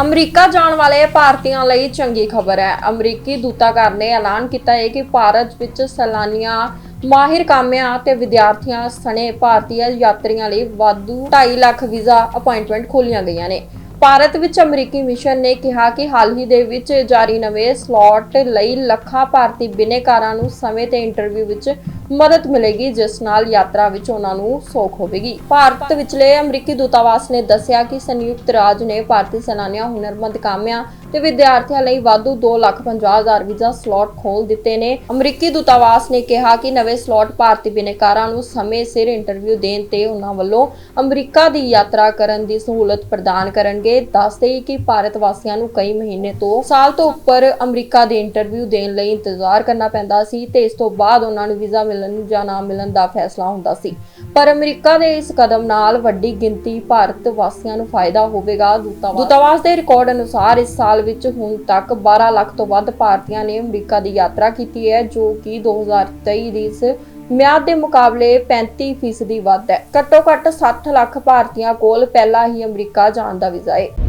America ਜਾਣ ਵਾਲੇ ਭਾਰਤੀਆਂ ਲਈ ਚੰਗੀ ਖਬਰ ਹੈ। ਅਮਰੀਕੀ ਦੂਤਾਘਰ ਨੇ ਐਲਾਨ ਕੀਤਾ ਹੈ ਕਿ ਭਾਰਤ ਵਿੱਚ ਸੈਲਾਨੀਆਂ, ਮਾਹਿਰ ਕਾਮਿਆਂ ਤੇ ਵਿਦਿਆਰਥੀਆਂ ਸਣੇ ਭਾਰਤੀ ਯਾਤਰੀਆਂ ਲਈ ਵਾਧੂ 2.5 ਲੱਖ ਵੀਜ਼ਾ ਅਪਾਇੰਟਮੈਂਟ ਖੋਲੀਆਂ ਗਈਆਂ ਨੇ। ਭਾਰਤ ਵਿੱਚ ਅਮਰੀਕੀ ਮਿਸ਼ਨ ਨੇ ਕਿਹਾ ਕਿ ਹਾਲ ਹੀ ਦੇ ਵਿੱਚ ਜਾਰੀ ਨਵੇਂ ਸਲਾਟ ਲਈ ਲੱਖਾਂ ਭਾਰਤੀ ਬਿਨੇਕਾਰਾਂ ਨੂੰ ਸਮੇਂ ਤੇ ਇੰਟਰਵਿਊ ਵਿੱਚ ਮਦਦ ਮਿਲੇਗੀ ਜਿਸ ਨਾਲ ਯਾਤਰਾ ਵਿੱਚ ਉਹਨਾਂ ਨੂੰ ਸੌਖ ਹੋਵੇਗੀ। ਭਾਰਤ ਵਿਚਲੇ ਅਮਰੀਕੀ ਦੂਤਾਵਾਸ ਨੇ ਦੱਸਿਆ ਕਿ ਸੰਯੁਕਤ ਰਾਜ ਨੇ ਭਾਰਤੀ ਸੈਨਾਨੀਆਂ ਹੁਨਰਮੰਦ ਕਾਮਿਆਂ ਤੇ ਵਿਦਿਆਰਥੀਆਂ ਲਈ ਵਾਧੂ 2,50,000 ਵੀਜ਼ਾ ਸਲਾਟ ਖੋਲ ਦਿੱਤੇ ਨੇ। ਅਮਰੀਕੀ ਦੂਤਾਵਾਸ ਨੇ ਕਿਹਾ ਕਿ ਨਵੇਂ ਸਲਾਟ ਭਾਰਤੀ ਬਿਨੇਕਾਰਾਂ ਨੂੰ ਸਮੇਂ ਸਿਰ ਇੰਟਰਵਿਊ ਦੇਣ ਤੇ ਉਹਨਾਂ ਵੱਲੋਂ ਅਮਰੀਕਾ ਦੀ ਯਾਤਰਾ ਕਰਨ ਦੀ ਸਹੂਲਤ ਪ੍ਰਦਾਨ ਕਰਨਗੇ। ਦੱਸਦੇ ਕਿ ਭਾਰਤ ਵਾਸੀਆਂ ਨੂੰ ਕਈ ਮਹੀਨੇ ਤੋਂ ਸਾਲ ਤੋਂ ਉੱਪਰ ਅਮਰੀਕਾ ਦੇ ਇੰਟਰਵਿਊ ਦੇਣ ਲਈ ਇੰਤਜ਼ਾਰ ਕਰਨਾ ਪੈਂਦਾ ਸੀ ਤੇ ਇਸ ਤੋਂ ਬਾਅਦ ਉਹਨਾਂ ਨੂੰ ਵੀਜ਼ਾ ਮਿਲਣ ਜਾਂ ਨਾ ਮਿਲਣ ਦਾ ਫੈਸਲਾ ਹੁੰਦਾ ਸੀ। ਪਰ ਅਮਰੀਕਾ ਦੇ ਇਸ ਕਦਮ ਨਾਲ ਵੱਡੀ ਗਿਣਤੀ ਭਾਰਤ ਵਾਸੀਆਂ ਨੂੰ ਫਾਇਦਾ ਹੋਵੇਗਾ। ਦੂਤਾਵਾਸ ਦੂਤਾਵਾਸ ਦੇ ਰਿਕਾਰਡ ਅਨੁਸਾਰ ਇਸ ਸਾਲ ਵਿੱਚ ਹੁਣ ਤੱਕ 12 ਲੱਖ ਤੋਂ ਵੱਧ ਭਾਰਤੀਆਂ ਨੇ ਅਮਰੀਕਾ ਦੀ ਯਾਤਰਾ ਕੀਤੀ ਹੈ, ਜੋ ਕਿ 2023 ਦੀ ਇਸ ਮਿਆਦ ਦੇ ਮੁਕਾਬਲੇ 35% ਵੱਧ ਹੈ। ਘੱਟੋ ਘੱਟ 60 ਲੱਖ ਭਾਰਤੀਆਂ ਕੋਲ ਪਹਿਲਾਂ ਹੀ ਅਮਰੀਕਾ ਜਾਣ ਦਾ ਵੀਜ਼ਾ ਹੈ।